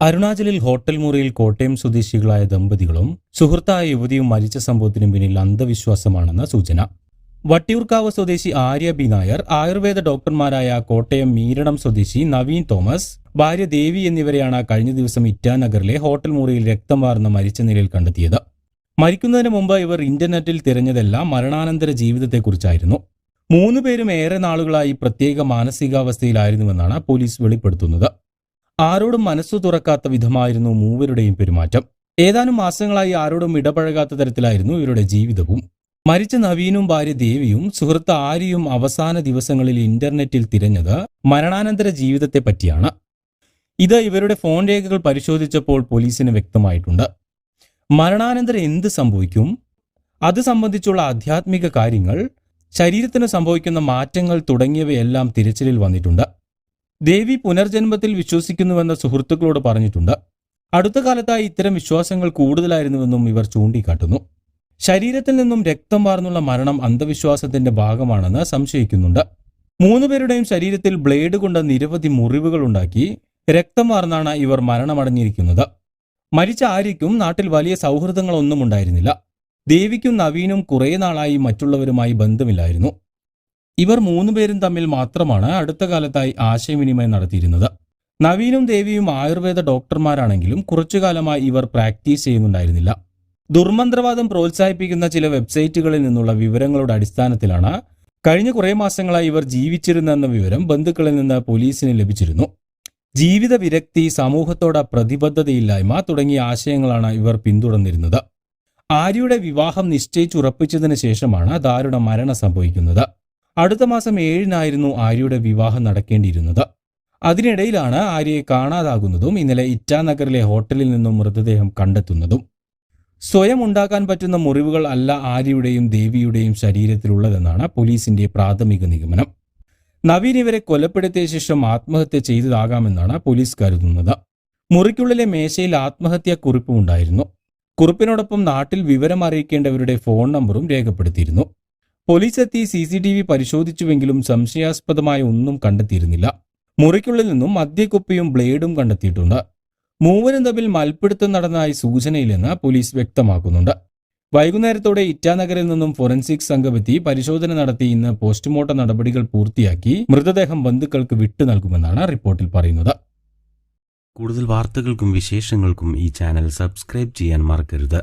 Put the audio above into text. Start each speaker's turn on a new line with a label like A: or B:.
A: അരുണാചലിൽ hotel മുറിയിൽ കോട്ടയം സ്വദേശികളായ ദമ്പതികളും സുഹൃത്തായ യുവതിയും മരിച്ച സംഭവത്തിന് പിന്നിൽ അന്ധവിശ്വാസമാണെന്ന സൂചന. വട്ടിയൂർക്കാവ് സ്വദേശി ആര്യ ബി നായർ ആയുർവേദ ഡോക്ടർമാരായ കോട്ടയം മീരണം സ്വദേശി നവീൻ തോമസ് ഭാര്യ ദേവി എന്നിവരെയാണ് കഴിഞ്ഞ ദിവസം ഇറ്റാനഗറിലെ ഹോട്ടൽ മുറിയിൽ രക്തം വാർന്ന് മരിച്ച നിലയിൽ കണ്ടെത്തിയത്. മരിക്കുന്നതിന് മുമ്പ് ഇവർ ഇന്റർനെറ്റിൽ തിരഞ്ഞതെല്ലാം മരണാനന്തര ജീവിതത്തെക്കുറിച്ചായിരുന്നു. മൂന്നുപേരും ഏറെ നാളുകളായി പ്രത്യേക മാനസികാവസ്ഥയിലായിരുന്നുവെന്നാണ് പോലീസ് വെളിപ്പെടുത്തുന്നത്. ആരോടും മനസ്സു തുറക്കാത്ത വിധമായിരുന്നു മൂവരുടെയും പെരുമാറ്റം. ഏതാനും മാസങ്ങളായി ആരോടും ഇടപഴകാത്ത തരത്തിലായിരുന്നു ഇവരുടെ ജീവിതവും. മരിച്ച നവീനും ഭാര്യ ദേവിയും സുഹൃത്ത് ആര്യയും അവസാന ദിവസങ്ങളിൽ ഇന്റർനെറ്റിൽ തിരഞ്ഞത് മരണാനന്തര ജീവിതത്തെ പറ്റിയാണ്. ഇത് ഇവരുടെ ഫോൺ രേഖകൾ പരിശോധിച്ചപ്പോൾ പോലീസിന് വ്യക്തമായിട്ടുണ്ട്. മരണാനന്തരം എന്ത് സംഭവിക്കും? അത് സംബന്ധിച്ചുള്ള ആധ്യാത്മിക കാര്യങ്ങൾ ശരീരത്തിന് സംഭവിക്കുന്ന മാറ്റങ്ങൾ തുടങ്ങിയവയെല്ലാം തിരച്ചിലിൽ വന്നിട്ടുണ്ട്. ദേവി പുനർജന്മത്തിൽ വിശ്വസിക്കുന്നുവെന്ന സുഹൃത്തുക്കളോട് പറഞ്ഞിട്ടുണ്ട്. അടുത്ത കാലത്തായി ഇത്തരം വിശ്വാസങ്ങൾ കൂടുതലായിരുന്നുവെന്നും ഇവർ ചൂണ്ടിക്കാട്ടുന്നു. ശരീരത്തിൽ നിന്നും രക്തം വാർന്നുള്ള മരണം അന്ധവിശ്വാസത്തിന്റെ ഭാഗമാണെന്ന് സംശയിക്കുന്നുണ്ട്. മൂന്നുപേരുടെയും ശരീരത്തിൽ ബ്ലേഡ് കൊണ്ട് നിരവധി മുറിവുകൾ ഉണ്ടാക്കി രക്തം വാർന്നാണ് ഇവർ മരണമടഞ്ഞിരിക്കുന്നത്. മരിച്ച ആര്യയ്ക്കും നാട്ടിൽ വലിയ സൗഹൃദങ്ങളൊന്നും ഉണ്ടായിരുന്നില്ല. ദേവിക്കും നവീനും കുറേ നാളായി മറ്റുള്ളവരുമായി ബന്ധമില്ലായിരുന്നു. ഇവർ മൂന്നുപേരും തമ്മിൽ മാത്രമാണ് അടുത്ത കാലത്തായി ആശയവിനിമയം നടത്തിയിരുന്നത്. നവീനും ദേവിയും ആയുർവേദ ഡോക്ടർമാരാണെങ്കിലും കുറച്ചുകാലമായി ഇവർ പ്രാക്ടീസ് ചെയ്യുന്നുണ്ടായിരുന്നില്ല. ദുർമന്ത്രവാദം പ്രോത്സാഹിപ്പിക്കുന്ന ചില വെബ്സൈറ്റുകളിൽ നിന്നുള്ള വിവരങ്ങളുടെ അടിസ്ഥാനത്തിലാണ് കഴിഞ്ഞ കുറേ മാസങ്ങളായി ഇവർ ജീവിച്ചിരുന്നെന്ന വിവരം ബന്ധുക്കളിൽ നിന്ന് പോലീസിന് ലഭിച്ചിരുന്നു. ജീവിത വിരക്തി സമൂഹത്തോട് പ്രതിബദ്ധതയില്ലായ്മ തുടങ്ങിയ ആശയങ്ങളാണ് ഇവർ പിന്തുടർന്നിരുന്നത്. ആര്യയുടെ വിവാഹം നിശ്ചയിച്ചുറപ്പിച്ചതിന് ശേഷമാണ് ദാരുണ മരണം സംഭവിക്കുന്നത്. അടുത്ത മാസം ഏഴിനായിരുന്നു ആര്യയുടെ വിവാഹം നടക്കേണ്ടിയിരുന്നത്. അതിനിടയിലാണ് ആര്യയെ കാണാതാകുന്നതും ഇന്നലെ ഇറ്റാനഗറിലെ ഹോട്ടലിൽ നിന്നും മൃതദേഹം കണ്ടെത്തുന്നതും. സ്വയം ഉണ്ടാക്കാൻ പറ്റുന്ന മുറിവുകൾ അല്ല ആര്യയുടെയും ദേവിയുടെയും ശരീരത്തിലുള്ളതെന്നാണ് പോലീസിന്റെ പ്രാഥമിക നിഗമനം. നവീൻ ഇവരെ കൊലപ്പെടുത്തിയ ശേഷം ആത്മഹത്യ ചെയ്തതാകാമെന്നാണ് പോലീസ് കരുതുന്നത്. മുറിക്കുള്ളിലെ മേശയിൽ ആത്മഹത്യാ കുറിപ്പും ഉണ്ടായിരുന്നു. കുറിപ്പിനോടൊപ്പം നാട്ടിൽ വിവരം അറിയിക്കേണ്ടവരുടെ ഫോൺ നമ്പറും രേഖപ്പെടുത്തിയിരുന്നു. പോലീസ് എത്തി സി സി ടി വി പരിശോധിച്ചുവെങ്കിലും സംശയാസ്പദമായ ഒന്നും കണ്ടെത്തിയിരുന്നില്ല. മുറിക്കുള്ളിൽ നിന്നും മദ്യക്കുപ്പിയും ബ്ലേഡും കണ്ടെത്തിയിട്ടുണ്ട്. മൂവരും തമ്മിൽ മൽപ്പിടുത്തം നടന്നതായി സൂചനയില്ലെന്ന് പോലീസ് വ്യക്തമാക്കുന്നുണ്ട്. വൈകുന്നേരത്തോടെ ഇറ്റാനഗറിൽ നിന്നും ഫോറൻസിക് സംഘമെത്തി പരിശോധന നടത്തി ഇന്ന് പോസ്റ്റ്മോർട്ടം നടപടികൾ പൂർത്തിയാക്കി മൃതദേഹം ബന്ധുക്കൾക്ക് വിട്ടു നൽകുമെന്നാണ് റിപ്പോർട്ടിൽ പറയുന്നത്.
B: കൂടുതൽ വാർത്തകൾക്കും വിശേഷങ്ങൾക്കും ഈ ചാനൽ സബ്സ്ക്രൈബ് ചെയ്യാൻ മറക്കരുത്.